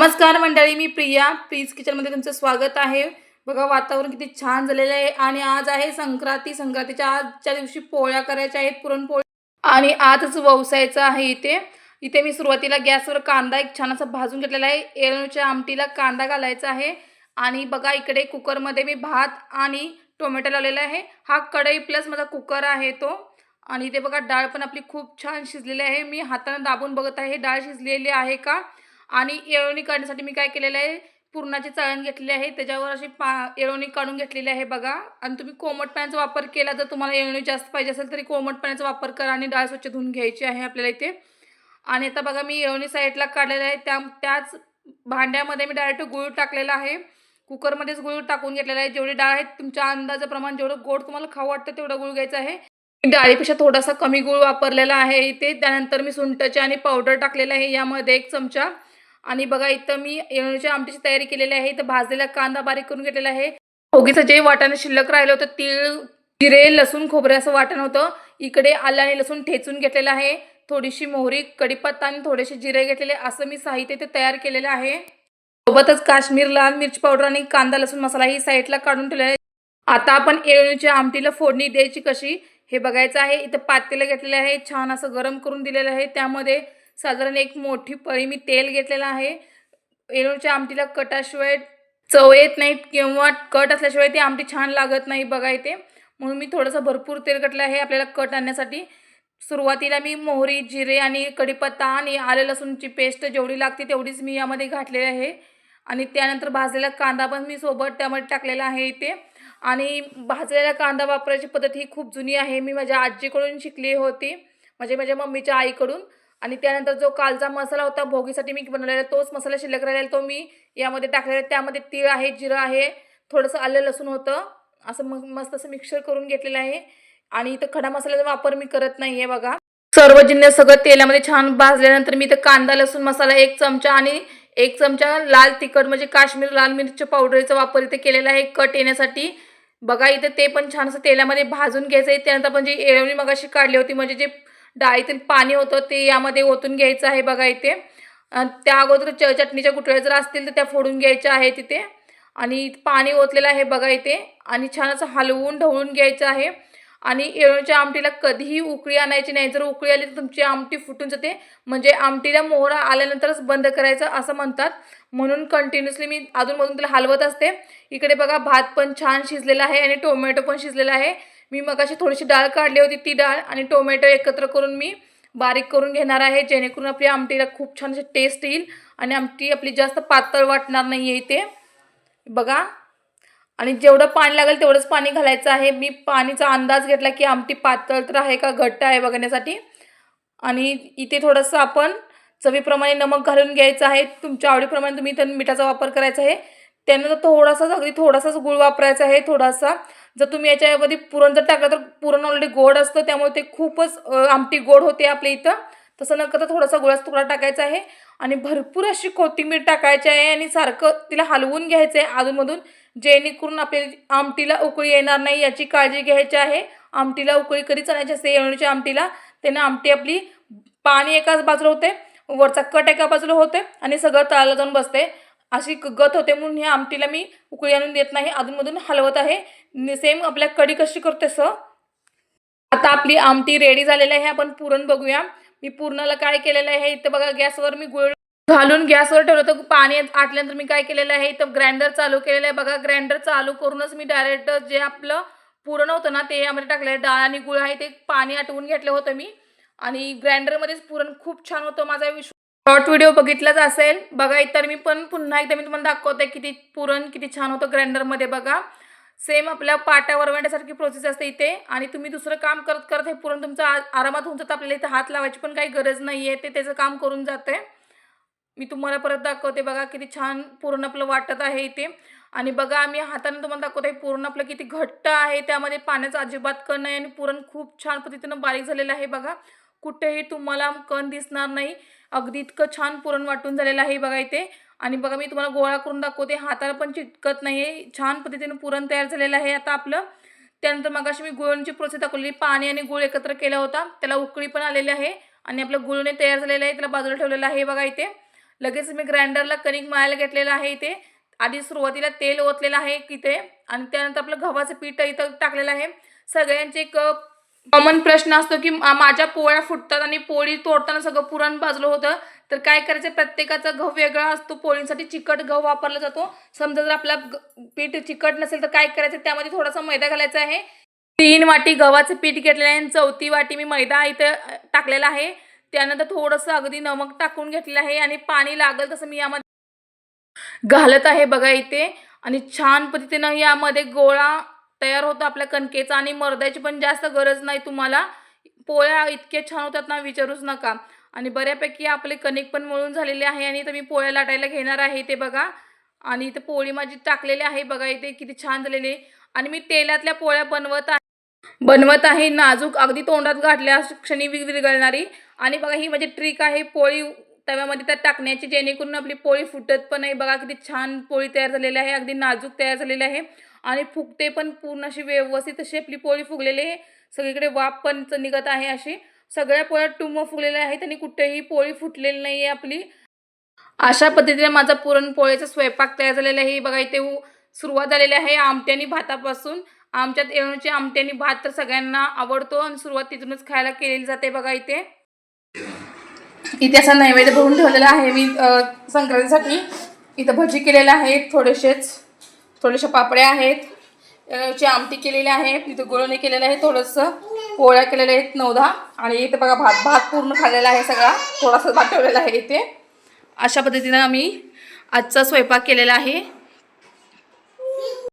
नमस्कार मंडळी मी प्रिया. प्लीज किचनमध्ये तुमचं स्वागत आहे. बघा वातावरण किती छान झालेलं आहे. आणि आज आहे संक्रांती. संक्रांतीच्या आजच्या दिवशी पोळ्या करायच्या आहेत पुरणपोळी. आणि आजच वसायचं आहे इथे. इथे मी सुरुवातीला गॅसवर कांदा एक छान असा भाजून घेतलेला आहे. एरणच्या आमटीला कांदा घालायचा आहे. आणि बघा इकडे कुकरमध्ये मी भात आणि टोमॅटो लावलेला आहे. हा कढई प्लस माझा कुकर आहे तो. आणि इथे बघा डाळ पण आपली खूप छान शिजलेली आहे. मी हाताने दाबून बघत आहे. डाळ शिजलेली आहे का? आणि येळवणी काढण्यासाठी मी काय केलेलं आहे? पुरणाची चाळण घेतलेली आहे. त्याच्यावर अशी पा येळवणी काढून घेतलेली आहे बघा. आणि तुम्ही कोमट पाण्याचा वापर केला जर तुम्हाला येळवणी जास्त पाहिजे असेल तरी कोमट पाण्याचा वापर करा आणि डाळ स्वच्छ धुवून घ्यायची आहे आपल्याला इथे. आणि आता बघा मी येळवणी साईडला काढलेलं आहे. त्या त्याच भांड्यामध्ये मी डायरेक्ट गुळ टाकलेला आहे. कुकरमध्येच गुळ टाकून घेतलेला आहे. जेवढी डाळ आहे तुमच्या अंदाजाप्रमाणे जेवढं गोड तुम्हाला खाऊ वाटतं तेवढं गुळ घ्यायचं आहे. डाळीपेक्षा थोडासा कमी गुळ वापरलेला आहे इथे. त्यानंतर मी सुंटचे आणि पावडर टाकलेलं आहे. यामध्ये एक चमचा आणि बघा इथं मी येळूच्या आमटीची तयारी केलेली आहे. इथं भाजलेला कांदा बारीक करून घेतलेला आहे. ओगीचं जे वाटाणं शिल्लक राहिलं होतं तीळ जिरे लसूण खोबरे असं वाटण होतं. इकडे आलं आणि लसूण ठेचून घेतलेलं आहे. थोडीशी मोहरी कढीपत्ता आणि थोडेसे जिरे घेतलेले असं मी साहित्य ते तयार केलेलं आहे. सोबतच काश्मीर लाल मिरची पावडर आणि कांदा लसूण मसाला ही साईडला काढून ठेवलेला आहे. आता आपण येळणीच्या आमटीला फोडणी द्यायची कशी हे बघायचं आहे. इथं पातेलं घेतलेलं आहे. छान असं गरम करून दिलेलं आहे. त्यामध्ये साधारण एक मोठी पळी मी तेल घेतलेलं आहे. येळूच्या आमटीला कटाशिवाय चव येत नाहीत किंवा कट असल्याशिवाय ती आमटी छान लागत नाही बघा इथे. म्हणून मी थोडंसं भरपूर तेल कटलं आहे आपल्याला कट आणण्यासाठी. सुरुवातीला मी मोहरी जिरे आणि कढीपत्ता आणि आले लसूणची पेस्ट जेवढी लागते तेवढीच मी यामध्ये घातलेली आहे. आणि त्यानंतर भाजलेला कांदा पण मी सोबत त्यामध्ये टाकलेला आहे इथे. आणि भाजलेला कांदा वापरायची पद्धत ही खूप जुनी आहे. मी माझ्या आजीकडून शिकली होती. म्हणजे माझ्या मम्मीच्या आईकडून. आणि त्यानंतर जो कालचा मसाला होता भोगीसाठी मी बनवलेला तोच मसाला शिल्लक राहिलेला तो मी यामध्ये टाकलेला. त्यामध्ये तीळ आहे जिरं आहे थोडंसं आलं लसूण होतं. असं मग मस्त असं मिक्सर करून घेतलेलं आहे. आणि इथं खडा मसाल्याचा वापर मी करत नाही आहे बघा. सर्व जिन्नस सगळं तेलामध्ये छान भाजल्यानंतर मी इथं कांदा लसूण मसाला एक चमचा आणि एक चमचा लाल तिखट म्हणजे काश्मीर लाल मिरची पावडरचा वापर इथे केलेला आहे. कट येण्यासाठी बघा इथं ते पण छान असं तेलामध्ये भाजून घ्यायचं आहे त्यानंतर आपण जी एळवणी मगाशी काढली होती म्हणजे जे डाळीतील पाणी होतं ते यामध्ये ओतून घ्यायचं आहे बघा इथे. त्या अगोदर च चटणीच्या गुठळ्या जर असतील तर त्या फोडून घ्यायच्या आहेत तिथे आणि पाणी ओतलेलं आहे बघा इथे. आणि छान असं हलवून ढवळून घ्यायचं आहे. आणि येळूच्या आमटीला कधीही उकळी आणायची नाही. जर उकळी आली तर तुमची आमटी फुटून जाते. म्हणजे आमटीला मोहरा आल्यानंतरच बंद करायचं असं म्हणतात. म्हणून कंटिन्युअसली मी अधूनमधून त्याला हलवत असते. इकडे बघा भात पण छान शिजलेला आहे आणि टोमॅटो पण शिजलेला आहे. मी मगाशी थोडीशी डाळ काढली होती ती डाळ आणि टोमॅटो एकत्र करून मी बारीक करून घेणार आहे जेणेकरून आपली आमटीला खूप छान अशी टेस्ट येईल आणि आमटी आपली जास्त पातळ वाटणार नाही आहे इथे. बघा. आणि जेवढं पाणी लागेल तेवढंच पाणी घालायचं आहे. मी पाणीचा अंदाज घेतला की आमटी पातळ तर आहे का घट्ट आहे बघण्यासाठी. आणि इथे थोडंसं आपण चवीप्रमाणे नमक घालून घ्यायचं आहे. तुमच्या आवडीप्रमाणे तुम्ही इथं मिठाचा वापर करायचा आहे. त्यानंतर थोडासाच अगदी थोडासाच गुळ वापरायचा आहे. थोडासा जर तुम्ही याच्यामध्ये पुरण जर टाकलं तर पुरण ऑलरेडी गोड असतं त्यामुळे ते खूपच आमटी गोड होते आपल्या इथं. तसं न करता थोडासा गुळाचा तुकडा टाकायचा आहे आणि भरपूर अशी कोथिंबीर टाकायची आहे आणि सारखं तिला हलवून घ्यायचं आहे अधूनमधून जेणेकरून आपल्या आमटीला उकळी येणार नाही याची काळजी घ्यायची आहे. आमटीला उकळी कधीच आणायची असते येळणीच्या आमटीला. त्यानं आमटी आपली पाणी एकाच बाजूला होते वरचा कट एका बाजूला होते आणि सगळं तळाला जाऊन बसते. अशी गत होते म्हणून ह्या आमटीला मी उकळी आणून देत नाही. अधूनमधून हलवत आहे. सेम आपल्या कढी कशी करते सर आता आपली आमटी रेडी झालेली आहे. आपण पुरण बघूया. मी पूर्णाला काय केलेलं आहे? इथं बघा गॅसवर मी गुळ घालून गॅसवर ठेवलं तर पाणी आटल्यानंतर मी काय केलेलं आहे? इथं ग्राइंडर चालू केलेलं आहे. बघा ग्राइंडर चालू करूनच मी डायरेक्ट जे आपलं पुरण होतं ना ते यामध्ये टाकलं आहे डाळ आणि गुळ आहे ते पाणी आटवून घेतलं होतं मी. आणि ग्राइंडरमध्येच पुरण खूप छान होतं. माझा विश्वास शॉर्ट व्हिडिओ बघितलाच असेल. बघा इतर मी पण पुन्हा एकदा मी तुम्हाला दाखवते किती पुरण किती छान होतं ग्राइंडरमध्ये बघा. सेम आपल्या पाट्या वरवण्यासारखी प्रोसेस असते इथे. आणि तुम्ही दुसरं काम करत करत हे पुरण तुमचं आ आरामात होऊन जातं. आपल्याला इथे हात लावायची पण काही गरज नाही आहे ते त्याचं काम करून जाते. मी तुम्हाला परत दाखवते बघा किती छान पुरण आपलं वाटत आहे इथे. आणि बघा आम्ही हाताने तुम्हाला दाखवते पुरण आपलं किती घट्ट आहे. त्यामध्ये पाण्याचं अजिबात कण नाही आणि पुरण खूप छान पद्धतीनं बारीक झालेलं आहे बघा. कुठेही तुम्हाला कण दिसणार नाही. अगदी इतकं छान पुरण वाटून झालेलं आहे बघा इथे. आणि बघा मी तुम्हाला गोळा करून दाखवते. हाताला पण चिटकत नाही आहे छान पद्धतीने पुरण तयार झालेलं आहे आता आपलं. त्यानंतर मग अशी मी गुळणची प्रोसेस दाखवलेली. पाणी आणि गुळ एकत्र केला होता. त्याला उकळी पण आलेली आहे. आणि आपलं गुळणे तयार झालेलं आहे. त्याला बाजूला ठेवलेलं आहे बघा इथे. लगेच मी ग्राइंडरला कणिक मळायला घेतलेलं आहे इथे. आधी सुरुवातीला तेल ओतलेलं आहे इथे. आणि त्यानंतर आपलं गव्हाचं पीठ इथं टाकलेलं आहे. सगळ्यांचे एक कॉमन प्रश्न असतो की माझ्या पोळ्या फुटतात आणि पोळी तोडताना सगळं पुरण भाजलं होतं. तर काय करायचं? प्रत्येकाचा गहू वेगळा असतो. पोळींसाठी चिकट गहू वापरला जातो. समजा जर आपला ग- पीठ चिकट नसेल तर काय करायचं? त्यामध्ये थोडासा मैदा घालायचा आहे. तीन वाटी गव्हाचं पीठ घेतलेलं आहे आणि चौथी वाटी मी मैदा इथं टाकलेला आहे. त्यानंतर थोडंसं अगदी नमक टाकून घेतलेलं आहे आणि पाणी लागेल तसं मी यामध्ये घालत आहे बघा इथे. आणि छान पद्धतीनं यामध्ये गोळा तयार होतो आपल्या कणकेचा आणि मर्दाची पण जास्त गरज नाही तुम्हाला. पोळ्या इतक्या छान होतात ना विचारूच नका. आणि बऱ्यापैकी आपले कणिक पण मळून झालेले आहे आणि इथं मी पोळ्या लाटायला घेणार आहे ते बघा. आणि इथं पोळी माझी टाकलेली आहे बघा इथे किती छान झालेली. आहे आणि मी तेलातल्या पोळ्या बनवत आहे. बनवत आहे नाजूक अगदी तोंडात गाठल्या क्षणी विरगळणारी आणि बघा ही माझी ट्रिक आहे पोळी तव्यामध्ये त्यात टाकण्याची जेणेकरून आपली पोळी फुटत पण नाही बघा किती छान पोळी तयार झालेली आहे अगदी नाजूक तयार झालेली आहे. आणि फुगते पण पूर्ण अशी व्यवस्थित अशी आपली पोळी फुगलेली आहे. सगळीकडे वाफ पण निघत आहे अशी. सगळ्या पोळ्या टुंब फुगलेल्या आहेत आणि कुठेही पोळी फुटलेली नाही आहे आपली. अशा पद्धतीने माझा पुरणपोळीचा स्वयंपाक तयार झालेला आहे. बघा इथे सुरुवात झालेली आहे आमट्यानी भातापासून. आमच्यात येणूची आमट्यानी भात तर सगळ्यांना आवडतो आणि सुरुवात तिथूनच खायला केलेली जाते बघा इथे. इथे असा नैवेद्य भरून ठेवलेला आहे मी संक्रांतीसाठी. इथं भजी केलेला आहे थोडेसेच. थोडेसे पापड्या आहेत येणूची आमटी केलेली आहे तिथं गुळवणी केलेलं आहे थोडंसं पोळ्या केलेल्या आहेत नऊ दहा आणि इथे बघा भात भात पूर्ण खाल्लेला आहे सगळा. थोडासा भात ठेवलेला आहे इथे. अशा पद्धतीनं आम्ही आजचा स्वयंपाक केलेला आहे.